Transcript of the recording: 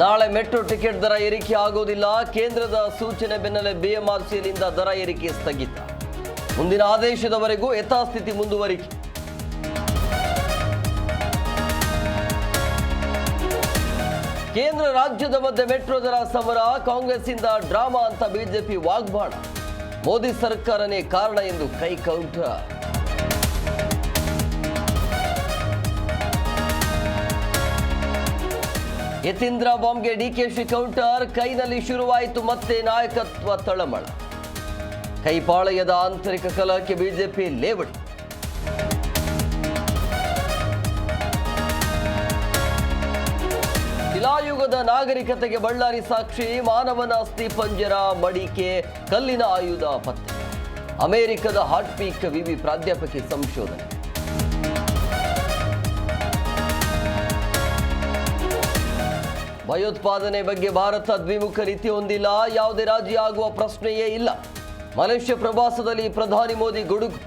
ನಾಳೆ metro ticket ದರ ಏರಿಕೆ ಆಗುವುದಿಲ್ಲ ಕೇಂದ್ರದ ಸೂಚನೆ ಬೆನ್ನಲ್ಲೇ ಬಿಎಂಆರ್ಸಿಯಲ್ಲಿಂದ ದರ ಏರಿಕೆ ಸ್ಥಗಿತ. ಮುಂದಿನ ಆದೇಶದವರೆಗೂ ಯಥಾಸ್ಥಿತಿ ಮುಂದುವರಿಕೆ. ಕೇಂದ್ರ ರಾಜ್ಯದ ಮಧ್ಯೆ ಮೆಟ್ರೋ ದರ ಸಮರ, ಕಾಂಗ್ರೆಸ್ಸಿಂದ ಡ್ರಾಮಾ ಅಂತ ಬಿಜೆಪಿ ವಾಗ್ಬಾಣ. ಮೋದಿ ಸರ್ಕಾರನೇ ಕಾರಣ ಎಂದು ಕೈ ಕೌಂಟರ್. ಯತೀಂದ್ರ ಬಾಂಬ್ಗೆ ಡಿಕೆಶಿ ಕೌಂಟರ್, ಕೈನಲ್ಲಿ ಶುರುವಾಯಿತು ಮತ್ತೆ ನಾಯಕತ್ವ ತಳಮಳ. ಕೈಪಾಳಯದ ಆಂತರಿಕ ಕಲಹಕ್ಕೆ ಬಿಜೆಪಿ ಲೇವಡಿ. ಶಿಲಾಯುಗದ ನಾಗರಿಕತೆಗೆ ಬಳ್ಳಾರಿ ಸಾಕ್ಷಿ, ಮಾನವನ ಅಸ್ಥಿ ಪಂಜರ, ಮಡಿಕೆ, ಕಲ್ಲಿನ ಆಯುಧ ಪತ್ತೆ. ಅಮೆರಿಕದ ಹಾಟ್ ಪೀಕ್ ವಿವಿ ಪ್ರಾಧ್ಯಾಪಕಿ ಸಂಶೋಧನೆ. ಭಯೋತ್ಪಾದನೆ ಬಗ್ಗೆ ಭಾರತ ದ್ವಿಮುಖ ರೀತಿ ಹೊಂದಿಲ್ಲ. ಯಾವುದೇ ರಾಜಿ ಆಗುವ ಪ್ರಶ್ನೆಯೇ ಇಲ್ಲ. ಮಲೇಷ್ಯಾ ಪ್ರವಾಸದಲ್ಲಿ ಪ್ರಧಾನಿ ಮೋದಿ ಗುಡುಗು